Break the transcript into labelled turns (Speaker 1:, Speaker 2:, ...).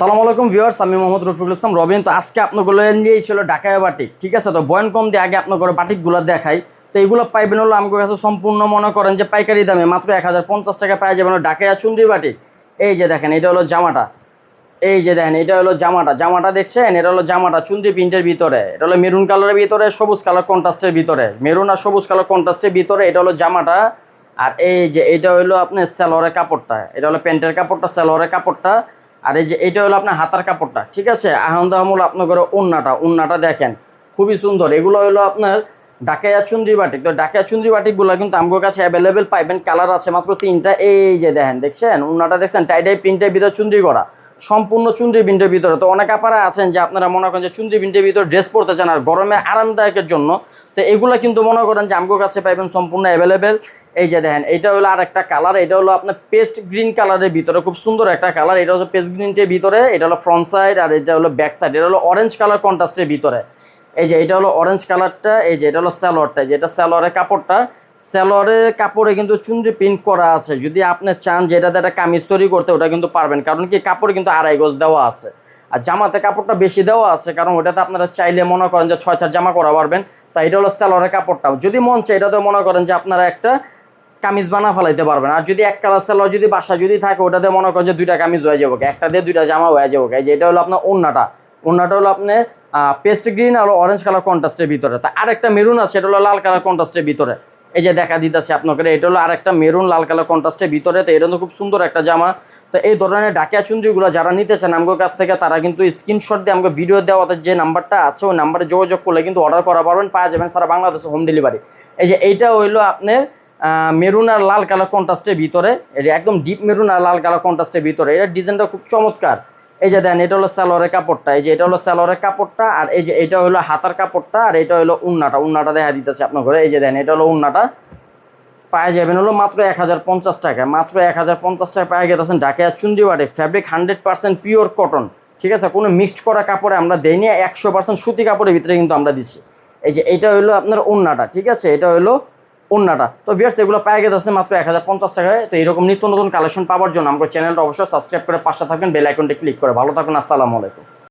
Speaker 1: সালাম আলাইকুম ভিউয়ার্স, আমি মোহাম্মদ রফিকুল ইসলাম রবিন। তো আজকে আপনাগুলো নিয়ে ছিল ঢাকায় বাটিক, ঠিক আছে? তো বয়ন কম দিয়ে আগে আপনার বাটিকগুলো দেখাই। তো এইগুলো পাইবেন হলো আমার কাছে সম্পূর্ণ মনে করেন যে পাইকারি দামে মাত্র এক হাজার পঞ্চাশ টাকা পাওয়া যাবেন ঢাকায় চুন্ডি বাটিক। এই যে দেখেন, এটা হলো জামাটা। এই যে দেখেন, এটা হলো জামাটা। জামাটা দেখছেন? এটা হলো জামাটা চুন্ডি প্রিন্টের ভিতরে। এটা হলো মেরুন কালারের ভিতরে, সবুজ কালার কন্ট্রাস্টের ভিতরে। মেরুন আর সবুজ কালার কন্ট্রাস্টের ভিতরে এটা হলো জামাটা। আর এই যে এটা হলো আপনার স্যালোয়ারের কাপড়টা। এটা হলো প্যান্টের কাপড়টা স্যালোয়ারের কাপড়টা। আর এই যে এটা হলো আপনার হাতার কাপড়টা, ঠিক আছে? আহমদাহমুল আপনার করে উন্নাটা উন্নাটা দেখেন, খুবই সুন্দর। এগুলো হলো আপনার ডাকাইয়া চুন্দ্রি বাটিক। তো ডাকাইয়া চুন্দ্রি বাটিকগুলো কিন্তু আমার কাছে অ্যাভেলেবেল পাইবেন, কালার আছে মাত্র তিনটা। এই যে দেখেন, দেখছেন? উন্নাটা দেখছেন? টাইটাই প্রিন্টের ভিতরে চুন্দ্রি করা। সম্পূর্ণ চুন্দ্রি প্রিন্টের ভিতরে। তো অনেক আপারা আছেন যে আপনারা মনে করেন যে চুন্দ্রি প্রিন্টের ভিতরে ড্রেস পরতে চান আর গরমে আরামদায়কের জন্য। তো এগুলো কিন্তু মনে করেন যে আমার কাছে পাইবেন সম্পূর্ণ অ্যাভেলেবেল এই যে দেখেন, এটা হলো আর একটা কালার এটা হলো আপনার পেস্ট গ্রিন কালারের ভিতরে, খুব সুন্দর একটা কালার এটা হলো পেস্ট গ্রিনটের ভিতরে, এটা হলো ফ্রন্ট সাইড আর এটা হলো ব্যাক সাইড এটা হলো অরেঞ্জ কালার কন্ট্রাস্টের ভিতরে। এই যে এটা হলো অরেঞ্জ কালারটা এই যে এটা হলো স্যালোয়ারটা যে এটা স্যালোয়ারের কাপড়টা স্যালোয়ারের কাপড়ে কিন্তু চুনরি প্রিন্ট করা আছে। যদি আপনি চান যেটাতে একটা কামিজ তৈরি করতে, ওটা কিন্তু পারবেন, কারণ কি কাপড় কিন্তু আড়াই গজ দেওয়া আছে। আর জামাতে কাপড়টা বেশি দেওয়া আছে, কারণ ওটাতে আপনারা চাইলে মনে করেন যে ছয় চার জামা করা পারবেন, তাই এটা হলো স্যালোয়ারের কাপড়টা যদি মন চায় এটাতে মনে করেন যে আপনারা একটা কামিজ বানা ফেলাইতে পারবেন। আর যদি এক কালার সালোয়ার যদি বাসা যদি থাকে, ওটাতে মনে করেন যে দুইটা কামিজ হয়ে যাব, একটা দিয়ে দুইটা জামা হয়ে যাব। এই যে এটা হলো আপনার ওন্নাটা ওন্নাটা হলো আপনার পেস্ট গ্রিন আর অরেঞ্জ কালার কন্ট্রাস্টের ভিতরে। তা আরেকটা মেরুন আছে, এটা হলো লাল কালার কন্ট্রাস্টের ভিতরে। এই যে দেখা দিতেছে আপনাকে, এটা হলো আরেকটা মেরুন লাল কালার কন্ট্রাস্টের ভিতরে। তো এটা খুব সুন্দর একটা জামা। তো এই ধরনের ডাকিয়া চুন্দ্রিগুলো যারা নিতে চান আমার কাছ থেকে, তারা কিন্তু স্ক্রিনশট দিয়ে আমাকে ভিডিও দেওয়াতে যে নাম্বারটা আছে, ওই নাম্বারে যোগাযোগ করলে কিন্তু অর্ডার করা পারবেন, পাওয়া যাবেন সারা বাংলাদেশে হোম ডেলিভারি এই যে এইটা হইল আপনার মেরুন আর লাল কালার কন্ট্রাস্টের ভিতরে এটা একদম ডিপ মেরুন আর লাল কালার কন্ট্রাস্টের ভিতরে এটা ডিজাইনটা খুব চমৎকার। এই যে দেন, এটা হলো স্যালোয়ারের কাপড়টা, এই যে এটা হলো স্যালোয়ারের কাপড়টা, আর এই যে এটা হলো হাতার কাপড়টা, আর এটা হলো উন্নাটা উন্নাটা দেখা দিতেছে আপনার ঘরে, এই যে দেন, এটা হলো উন্নাটা। পায়ে যাবেন হলো মাত্র এক হাজার পঞ্চাশ টাকা, মাত্র এক হাজার পঞ্চাশ টাকা পায়ে গেতেছেন ঢাকায় চুন্দিবাড়ি fabric hundred percent pure cotton ঠিক আছে? কোনো মিক্সড করা কাপড়ে আমরা দেই নি একশো পার্সেন্ট সুতি কাপড়ের ভিতরে কিন্তু আমরা দিচ্ছি এই যে এটা হলো আপনার উন্নাটা, ঠিক আছে? এটা হলো উন্নাটা তো ভিয়ার্স এগুলো পায়ে গেছে আসলে মাত্র এক হাজার পঞ্চাশ টাকায় তো এরকম নিত্য নতুন কালেকশন পাওয়ার জন্য আমাকে চ্যানেলটা অবশ্যই সাবস্ক্রাইব করে পাশে থাকবেন বেল আইকনটি ক্লিক করে। ভালো থাকুন, আসসালামু আলাইকুম।